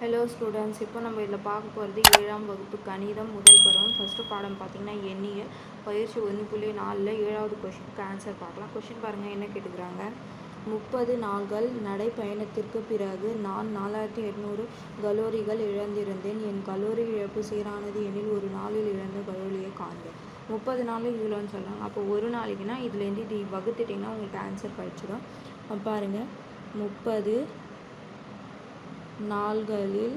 Hello students இப்போ நம்ம இதில் பார்க்க போகிறது ஏழாம் வகுப்பு கணிதம் முதல் பருவம். ஃபஸ்ட்டு பாடம் பார்த்திங்கன்னா எண்ணிய பயிற்சி ஒன்று புள்ளி நாலில் ஏழாவது கொஷினுக்கு ஆன்சர் பார்க்கலாம். கொஷின் பாருங்கள் என்ன கேட்டுக்கிறாங்க? முப்பது நாள்கள் நடைப்பயணத்திற்கு பிறகு நான் நாலாயிரத்தி எட்நூறு கலோரிகள் இழந்திருந்தேன். என் கலோரி இழப்பு சீரானது எனில் ஒரு நாளில் இழந்த கலோரியை காண்பேன் முப்பது நாளில் இவ்வளோன்னு சொல்கிறாங்க அப்போ ஒரு நாளைக்குனா இதுலேருந்து இது வகுத்துட்டிங்கன்னா உங்களுக்கு ஆன்சர் கிடச்சிடும். பாருங்கள் முப்பது நாள்களில்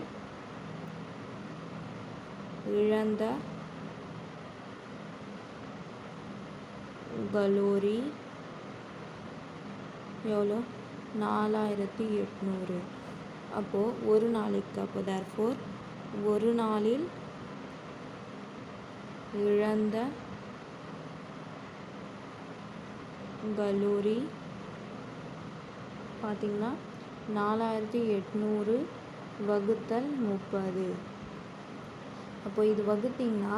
இழந்த கலோரி எவ்வளோ? நாலாயிரத்தி எட்நூறு. அப்போது ஒரு நாளைக்கு அப்போ தேர்ஃபோர் ஒரு நாளில் இழந்த கலோரி பார்த்திங்கன்னா நாலாயிரத்தி எட்நூறு வகுத்தல் முப்பது. அப்போ இது வகுத்திங்கன்னா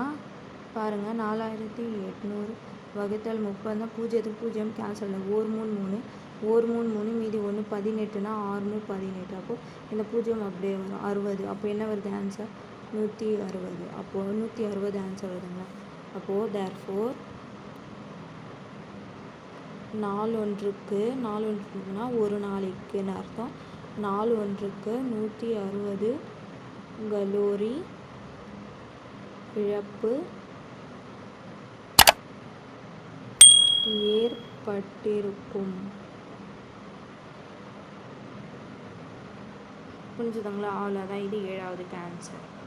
பாருங்கள் நாலாயிரத்தி எட்நூறு வகுத்தல் முப்பதுனா பூஜ்ஜியத்துக்கு பூஜ்ஜியம் கேன்சல் ஒரு மூணு மூணு ஒரு மூணு மூணு மீதி ஒன்று பதினெட்டுனா ஆறு மூணு பதினெட்டு. அப்போது இந்த பூஜ்ஜியம் அப்படியே வரும். அறுபது. அப்போ என்ன வருது ஆன்சர் நூற்றி அறுபது. அப்போது நூற்றி அறுபது ஆன்சர் வருதுங்களா அப்போது தேர்ஃபோர் நாள் ஒன்றுக்கு நாள் ஒன்றுக்குனா ஒரு நாளைக்குன்னு அர்த்தம்? நாள் ஒன்றுக்கு நூற்றி அறுபது கலோரி இழப்பு ஏற்பட்டிருக்கும். புரிஞ்சுதாங்களா? அவ்வளோதான் இது ஏழாவதுக்கு ஆன்சர்